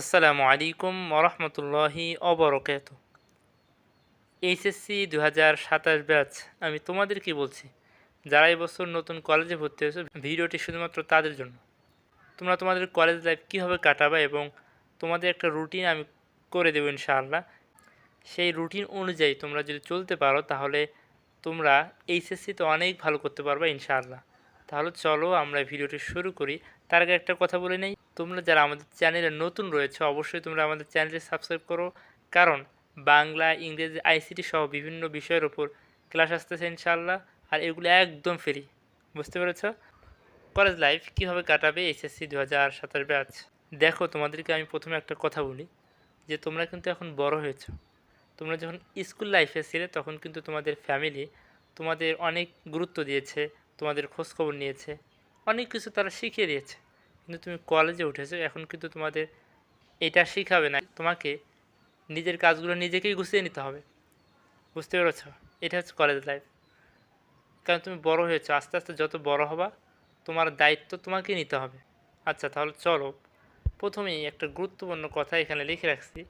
আসসালামু আলাইকুম ওরহমতুল্লাহি অবরকাত এইচএসসি দু হাজার সাতাশ ব্যাচ, আমি তোমাদের কি বলছি? যারা এবছর নতুন কলেজে ভর্তি হয়েছে, ভিডিওটি শুধুমাত্র তাদের জন্য। তোমরা তোমাদের কলেজ লাইফ কীভাবে কাটাবে এবং তোমাদের একটা রুটিন আমি করে দেবো ইনশাআল্লাহ। সেই রুটিন অনুযায়ী তোমরা যদি চলতে পারো, তাহলে তোমরা এইচএসসিতে অনেক ভালো করতে পারবে ইনশাআল্লাহ। তাহলে চলো আমরা ভিডিওটি শুরু করি। তার আগে একটা কথা বলে নেই। তোমরা যারা আমাদের চ্যানেলে নতুন রয়েছে, অবশ্যই তোমরা আমাদের চ্যানেলটি সাবস্ক্রাইব করো। কারণ বাংলা, ইংরেজি, আইসিটি সহ বিভিন্ন বিষয়ের উপর ক্লাস আসতেছে ইনশাল্লাহ আর এগুলো একদম ফ্রি বুঝতে পেরেছ? কলেজ লাইফ কীভাবে কাটাবে এইচএসসি দু হাজার সাতাশ ব্যাচ দেখো, তোমাদেরকে আমি প্রথমে একটা কথা বলি, যে তোমরা কিন্তু এখন বড় হয়েছো। তোমরা যখন স্কুল লাইফে ছিলে, তখন কিন্তু তোমাদের ফ্যামিলি তোমাদের অনেক গুরুত্ব দিয়েছে, তোমাদের খোঁজখবর নিয়েছে। অনেক কিছু তারা শিখিয়ে দিয়েছে। কিন্তু তুমি কলেজে উঠেছো, এখন কিন্তু তোমাদের এটা শিখাবে না। তোমাকে নিজের কাজগুলো নিজেকেই গুছিয়ে নিতে হবে। বুঝতে পেরেছ? এটা হচ্ছে কলেজ লাইফ কারণ তুমি বড় হয়েছো, আস্তে আস্তে যত বড় হবা, তোমার দায়িত্ব তোমাকে নিতে হবে। আচ্ছা তাহলে চলো, প্রথমেই একটা গুরুত্বপূর্ণ কথা এখানে লিখে রাখছি।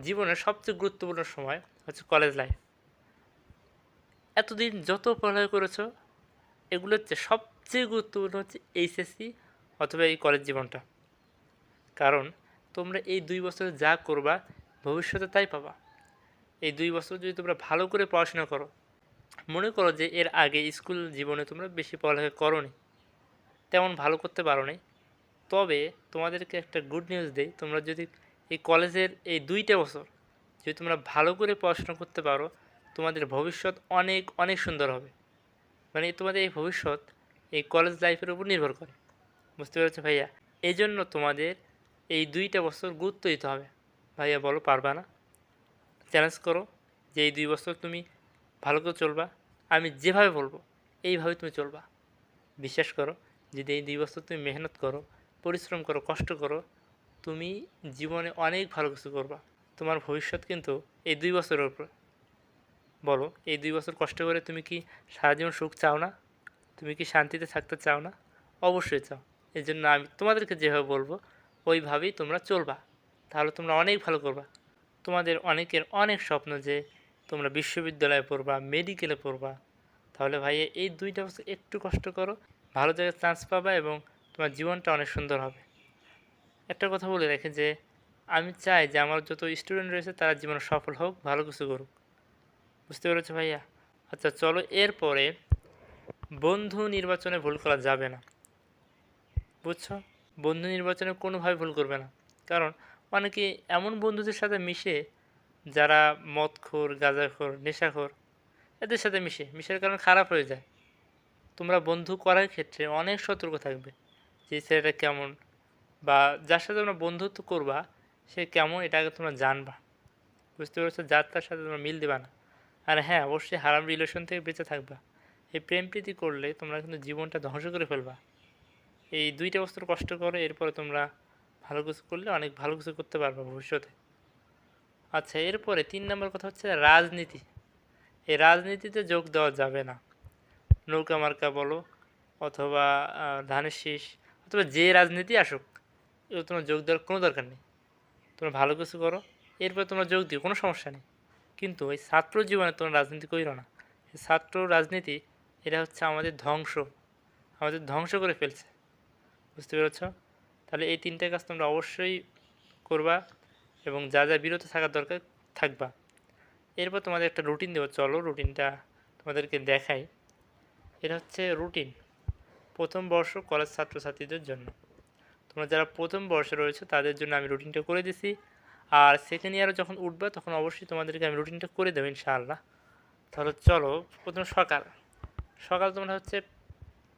জীবনের সবচেয়ে গুরুত্বপূর্ণ সময় হচ্ছে কলেজ লাইফ এতদিন যত পড়ালেখা করেছ এগুলো হচ্ছে সবচেয়ে গুরুত্বপূর্ণ হচ্ছে এইচএসসি অথবা এই কলেজ জীবনটা। কারণ তোমরা এই দুই বছরে যা করবা, ভবিষ্যতে তাই পাবা। এই দুই বছর যদি তোমরা ভালো করে পড়াশোনা করো, মনে করো যে এর আগে স্কুল জীবনে তোমরা বেশি পড়ালেখা করো নি তেমন ভালো করতে পারো নি তবে তোমাদেরকে একটা গুড নিউজ দেই, তোমরা যদি এই কলেজের এই দুইটা বছর যদি তোমরা ভালো করে পড়াশোনা করতে পারো, তোমাদের ভবিষ্যৎ অনেক অনেক সুন্দর হবে। মানে তোমাদের এই ভবিষ্যৎ এই কলেজ লাইফের উপর নির্ভর করে। বুঝতে পেরেছ ভাইয়া? এই জন্য তোমাদের এই দুইটা বছর গুরুত্ব দিতে হবে। ভাইয়া বলো, পারবা না? চ্যালেঞ্জ করো যে এই দুই বছর তুমি ভালো করে চলবা। আমি যেভাবে বলব, এইভাবে তুমি চলবা। বিশ্বাস করো, যদি এই দুই বছর তুমি মেহনত করো, পরিশ্রম করো, কষ্ট করো, তুমি জীবনে অনেক ভালো কিছু করবা। তোমার ভবিষ্যৎ কিন্তু এই দুই বছরের উপর। বলো, এই দুই বছর কষ্ট করে তুমি কি সারা জীবন সুখ চাও না? তুমি কি শান্তিতে থাকতে চাও না? অবশ্যই চাও। এই জন্য আমি তোমাদেরকে যেভাবে বলব, ওইভাবেই তোমরা চলবা। তাহলে তোমরা অনেক ভালো করবা। তোমাদের অনেকের অনেক স্বপ্ন যে তোমরা বিশ্ববিদ্যালয়ে পড়বা, মেডিকেলে পড়বা। তাহলে ভাইয়া, এই দুইটা বছর একটু কষ্ট করো, ভালো জায়গায় চান্স পাবা এবং তোমার জীবনটা অনেক সুন্দর হবে। একটা কথা বলে রেখে যে, আমি চাই যে আমার যত স্টুডেন্ট রয়েছে তারা জীবনে সফল হোক, ভালো কিছু করুক। বুঝতে পেরেছ ভাইয়া? আচ্ছা চলো এরপরে বন্ধু নির্বাচনে ভুল করা যাবে না। বুঝছ? বন্ধু নির্বাচনে কোনোভাবে ভুল করবে না। কারণ অনেকে এমন বন্ধুদের সাথে মিশে, যারা মদখোর, গাঁজাখোর, নেশাখোর, এদের সাথে মিশে। মিশের কারণে খারাপ হয়ে যায়। তোমরা বন্ধু করার ক্ষেত্রে অনেক সতর্ক থাকবে যে ছেলেটা কেমন? বা যার সাথে তোমরা বন্ধুত্ব করবা, সে কেমন, এটা আগে তোমরা জানবা। বুঝতে পেরেছ? যার তার সাথে তোমরা মিল দেবা না। আর হ্যাঁ অবশ্যই হারাম রিলেশন থেকে বেঁচে থাকবা। এই প্রেম প্রীতি করলে তোমরা কিন্তু জীবনটা ধ্বংস করে ফেলবা। এই দুইটা বছর কষ্ট করো, এরপরে তোমরা ভালো কিছু করলে অনেক ভালো কিছু করতে পারবে ভবিষ্যতে। আচ্ছা এরপরে তিন নম্বর কথা হচ্ছে রাজনীতি। এই রাজনীতিতে যোগ দেওয়া যাবে না। নৌকা মার্কা বলো অথবা ধানের শীষ অথবা যে রাজনীতি আসুক তোমার যোগ দেওয়ার কোনো দরকার নেই। তোমরা ভালো কিছু করো, এরপর তোমরা যোগ দিও, কোনো সমস্যা নেই। কিন্তু ওই ছাত্র জীবনে তোমরা রাজনীতি করো না। ছাত্র রাজনীতি এটা হচ্ছে আমাদের ধ্বংস। আমাদের ধ্বংস করে ফেলছে। বুঝতে পেরেছ? তাহলে এই তিনটে কাজ তোমরা অবশ্যই করবা এবং যা যা বিরত থাকার দরকার থাকবা। এরপর তোমাদের একটা রুটিন দেবো। চলো রুটিনটা তোমাদেরকে দেখাই। এটা হচ্ছে রুটিন। প্রথম বর্ষ কলেজ ছাত্রছাত্রীদের জন্য। তোমরা যারা প্রথম বর্ষে রয়েছে, তাদের জন্য আমি রুটিনটা করে দিছি। আর সেকেন্ড ইয়ারে যখন উঠবে, তখন অবশ্যই তোমাদেরকে আমি রুটিনটা করে দেবো ইনশাআল্লাহ। তাহলে চলো, প্রথম সকাল। সকাল তোমরা হচ্ছে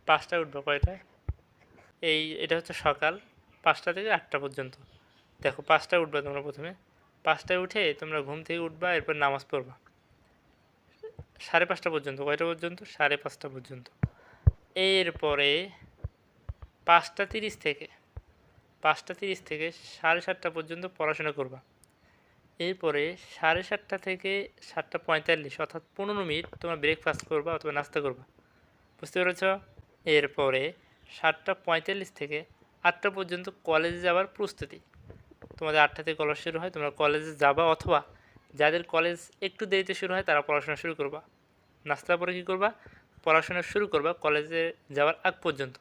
পাঁচটায় উঠবে, কয়টায়? এই, এটা হচ্ছে সকাল পাঁচটা থেকে আটটা পর্যন্ত। দেখো, পাঁচটায় উঠবে তোমরা প্রথমে। পাঁচটায় উঠে তোমরা ঘুম থেকে উঠবা, এরপর নামাজ পড়বা। সাড়ে পাঁচটা পর্যন্ত, কয়টা পর্যন্ত? সাড়ে পাঁচটা পর্যন্ত। এরপরে পাঁচটা তিরিশ থেকে, পাঁচটা তিরিশ থেকে সাড়ে সাতটা পর্যন্ত পড়াশোনা করবা। এরপরে সাড়ে সাতটা থেকে সাতটা পঁয়তাল্লিশ, অর্থাৎ পনেরো মিনিট তোমরা ব্রেকফাস্ট করবা অথবা নাস্তা করবা। বুঝতে পেরেছ? এরপরে সাতটা পঁয়তাল্লিশ থেকে আটটা পর্যন্ত কলেজে যাওয়ার প্রস্তুতি। তোমাদের আটটা থেকে কলেজ শুরু হয়, তোমরা কলেজে যাবা অথবা যাদের কলেজ একটু দেরিতে শুরু হয়, তারা পড়াশোনা শুরু করবা। নাস্তার পরে কী করবা? পড়াশোনা শুরু করবা কলেজে যাওয়ার আগ পর্যন্ত।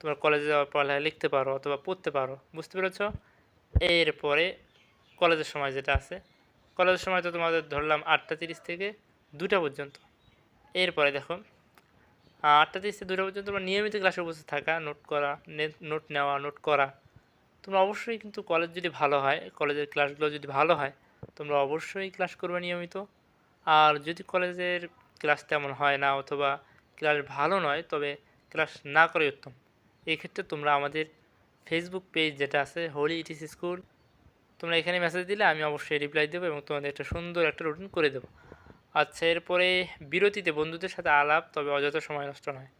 তোমরা কলেজে যাওয়ার পড়ালেখা লিখতে পারো অথবা পড়তে পারো, বুঝতে পেরেছ? এরপরে কলেজের সময় যেটা আছে কলেজের সময় তো তোমাদের ধরলাম আটটা তিরিশ থেকে দুটা পর্যন্ত। এরপরে দেখো আটটা থেকে দুটা পর্যন্ত তোমরা নিয়মিত ক্লাসে উপস্থিত থাকা নোট করা নোট নেওয়া নোট করা। তোমরা অবশ্যই কিন্তু কলেজ যদি ভালো হয় কলেজের ক্লাসগুলো যদি ভালো হয়, তোমরা অবশ্যই ক্লাস করবে নিয়মিত। আর যদি কলেজের ক্লাস তেমন হয় না অথবা ক্লাস ভালো নয়, তবে ক্লাস না করে উত্তম। এই ক্ষেত্রে তোমরা আমাদের ফেসবুক পেজ যেটা আছে হোলি ইটিস স্কুল তোমরা এখানে মেসেজ দিলে আমি অবশ্যই রিপ্লাই দেবো এবং তোমাদের একটা সুন্দর একটা রুটিন করে দেবো। আচ্ছা এরপরে বিরতিতে বন্ধুদের সাথে আলাপ, তবে অযথা সময় নষ্ট নয়।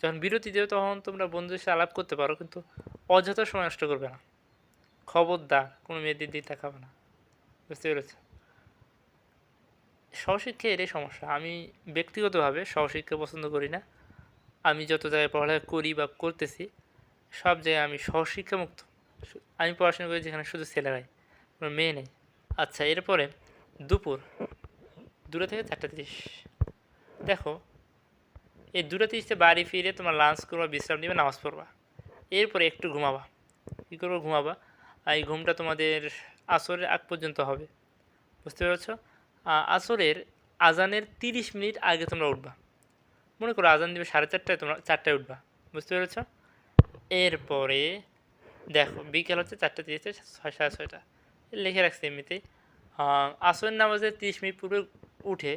যখন বিরতি দেবে তখন তোমরা বন্ধুদের সাথে আলাপ করতে পারো, কিন্তু অযথা সময় নষ্ট করবে না। খবরদার, কোনো মেয়েদের দিকে তাকাবে না। বুঝতে পেরেছ? সহশিক্ষা এটাই সমস্যা। আমি ব্যক্তিগতভাবে সহশিক্ষা পছন্দ করি না। আমি যত জায়গায় পড়ালেখা করি বা করতেছি, সব জায়গায় আমি সহশিক্ষামুক্ত আমি পড়াশোনা করি যেখানে শুধু ছেলেরাই, কোনো মেয়ে নেই। আচ্ছা এরপরে দুপুর। দুটো থেকে চারটা তিরিশ। দেখো, এই দুটো তিরিশে বাড়ি ফিরে তোমার লাঞ্চ করবা, বিশ্রাম নিবে, নামাজ পড়বা। এরপরে একটু ঘুমাবা। কী করব? ঘুমাবা। এই ঘুমটা তোমাদের আসরের আগ পর্যন্ত হবে। বুঝতে পেরেছ? আসরের আজানের তিরিশ মিনিট আগে তোমরা উঠবা। মনে করো আজান দিবে সাড়ে চারটায়, তোমরা চারটায় উঠবা। বুঝতে পেরেছ? এরপরে দেখো, বিকেল হচ্ছে চারটে তিরিশে, ছয়, সাড়ে ছয়টা। লিখে রাখছি এমনিতেই। আসরের নামাজের তিরিশ মিনিট পূর্বে উঠে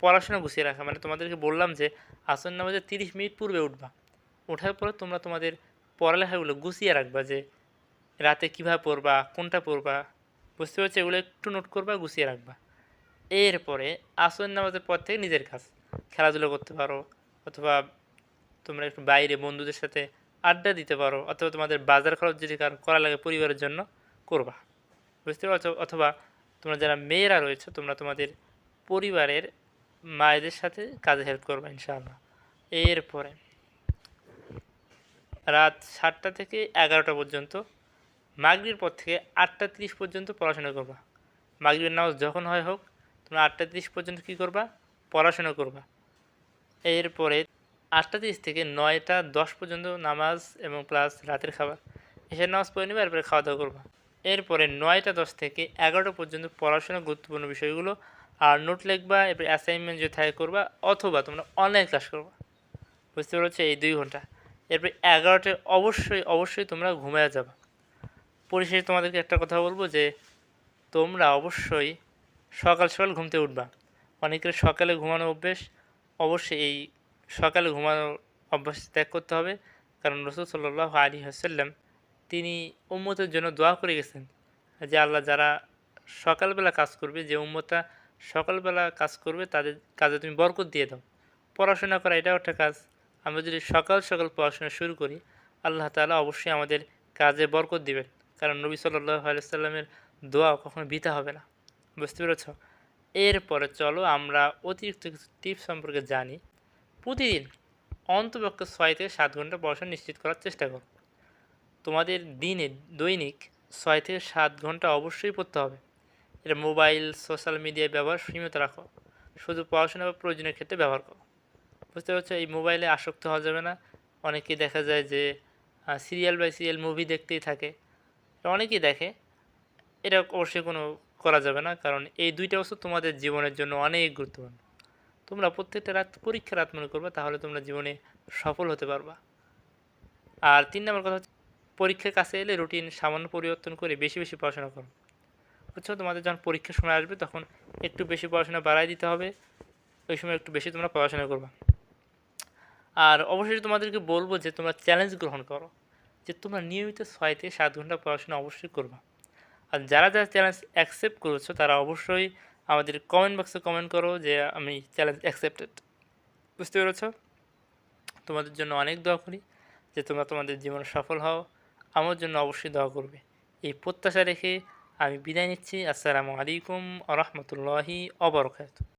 পড়াশোনা গুছিয়ে রাখা। মানে তোমাদেরকে বললাম যে, আসর নামাজের তিরিশ মিনিট পূর্বে উঠবা। ওঠার পরে তোমরা তোমাদের পড়ালেখাগুলো গুছিয়ে রাখবা যে, রাতে কীভাবে পড়বা, কোনটা পড়বা, বুঝতে পারছি? এগুলো একটু নোট করবা, গুছিয়ে রাখবা। এরপরে আসর নামাজের পর থেকে নিজের কাজ। খেলাধুলো করতে পারো, অথবা তোমরা একটু বাইরে বন্ধুদের সাথে আড্ডা দিতে পারো, অথবা তোমাদের বাজার খরচ যদি করা লাগে পরিবারের জন্য, করবা। বুঝতে পারছ? অথবা তোমরা যারা মেয়েরা রয়েছে, তোমরা তোমাদের পরিবারের মায়েদের সাথে কাজে হেল্প করবে ইনশাআল্লাহ। এরপরে রাত সাতটা থেকে এগারোটা পর্যন্ত মাগরির পর থেকে আটটা তিরিশ পর্যন্ত পড়াশোনা করবা। মাগরিবের নামাজ যখন হয় হোক, তোমরা আটটা তিরিশ পর্যন্ত কী করবা? পড়াশোনা করবা। এরপরে আটটা তিরিশ থেকে নয়টা দশ পর্যন্ত নামাজ এবং প্লাস রাতের খাবার। এসে নামাজ পড়ে নেবে, এরপরে খাওয়া দাওয়া করবা। এরপরে নয়টা দশ থেকে এগারোটা পর্যন্ত পড়াশোনা গুরুত্বপূর্ণ বিষয়গুলো আর নোট লিখবা, এরপরে অ্যাসাইনমেন্ট যদি থাকে করবা, অথবা তোমরা অনলাইন ক্লাস করবা। বুঝতে পারছ? এই দুই ঘণ্টা। এরপরে এগারোটায় অবশ্যই অবশ্যই তোমরা ঘুমিয়ে যাবা। পরিশেষে তোমাদেরকে একটা কথা বলব যে, তোমরা অবশ্যই সকাল সকাল ঘুমতে উঠবা। অনেকের সকালে ঘুমানো অভ্যেস, অবশ্যই এই সকালে ঘুমানোর অভ্যাস ত্যাগ করতে হবে। কারণ রসুল সাল্লাহ আলী হাসাল্লাম তিনি উম্মতের জন্য দোয়া করে গেছেন যে, আল্লাহ যারা সকালবেলা কাজ করবে, যে উম্মতটা সকালবেলা কাজ করবে, তাদের কাজে তুমি বরকত দিয়ে দাও। পড়াশোনা করা এটাও একটা কাজ। আমরা যদি সকাল সকাল পড়াশোনা শুরু করি, আল্লাহ তালা অবশ্যই আমাদের কাজে বরকত দিবেন। কারণ নবী সাল্লাহ আলাইসাল্লামের দোয়া কখনো বিতা হবে না। বুঝতে পেরেছ? এরপরে চলো আমরা অতিরিক্ত কিছু টিপস সম্পর্কে জানি। প্রতিদিন অন্তপক্ষে ছয় থেকে সাত ঘণ্টা পড়াশোনা নিশ্চিত করার চেষ্টা করো। তোমাদের দিনে দৈনিক ছয় থেকে সাত ঘণ্টা অবশ্যই পড়তে হবে। এটা মোবাইল, সোশ্যাল মিডিয়ায় ব্যবহার সীমিত রাখো। শুধু পড়াশোনা বা প্রয়োজনের ক্ষেত্রে ব্যবহার করো। বুঝতে পারছ? এই মোবাইলে আসক্ত হওয়া যাবে না। অনেকেই দেখা যায় যে সিরিয়াল বাই সিরিয়াল মুভি দেখতেই থাকে। অনেকেই দেখে। এটা অবশ্যই কোনো করা যাবে না, কারণ এই দুইটা বছর তোমাদের জীবনের জন্য অনেক গুরুত্বপূর্ণ। তোমরা প্রত্যেকটা রাত পরীক্ষা রাত মনে করবে, তাহলে তোমরা জীবনে সফল হতে পারবা। আর তিন নম্বর কথা হচ্ছে, পরীক্ষার কাছে এলে রুটিন সামান্য পরিবর্তন করে বেশি বেশি পড়াশোনা করো। বুঝছ তোমাদের যখন পরীক্ষার সময় আসবে তখন একটু বেশি পড়াশোনা বাড়াই দিতে হবে। ওই সময় একটু বেশি তোমরা পড়াশোনা করবা। আর অবশ্যই তোমাদেরকে বলব যে তোমরা চ্যালেঞ্জ গ্রহণ করো। যে তোমরা নিয়মিত ছয় থেকে সাত ঘণ্টা পড়াশোনা অবশ্যই করবা। আর যারা যারা চ্যালেঞ্জ অ্যাকসেপ্ট করেছ তারা অবশ্যই আমাদের কমেন্ট বক্সে কমেন্ট করো যে আমি চ্যালেঞ্জ অ্যাকসেপ্টেড বুঝতে পেরেছ? তোমাদের জন্য অনেক দোয়া করি যে তোমরা তোমাদের জীবনে সফল হও। আমার জন্য অবশ্যই দোয়া করবে। এই প্রত্যাশা রেখে আমি বিদায় নিচ্ছি আসসালামু আলাইকুম আ রহমতুল্লাহি অবরকাত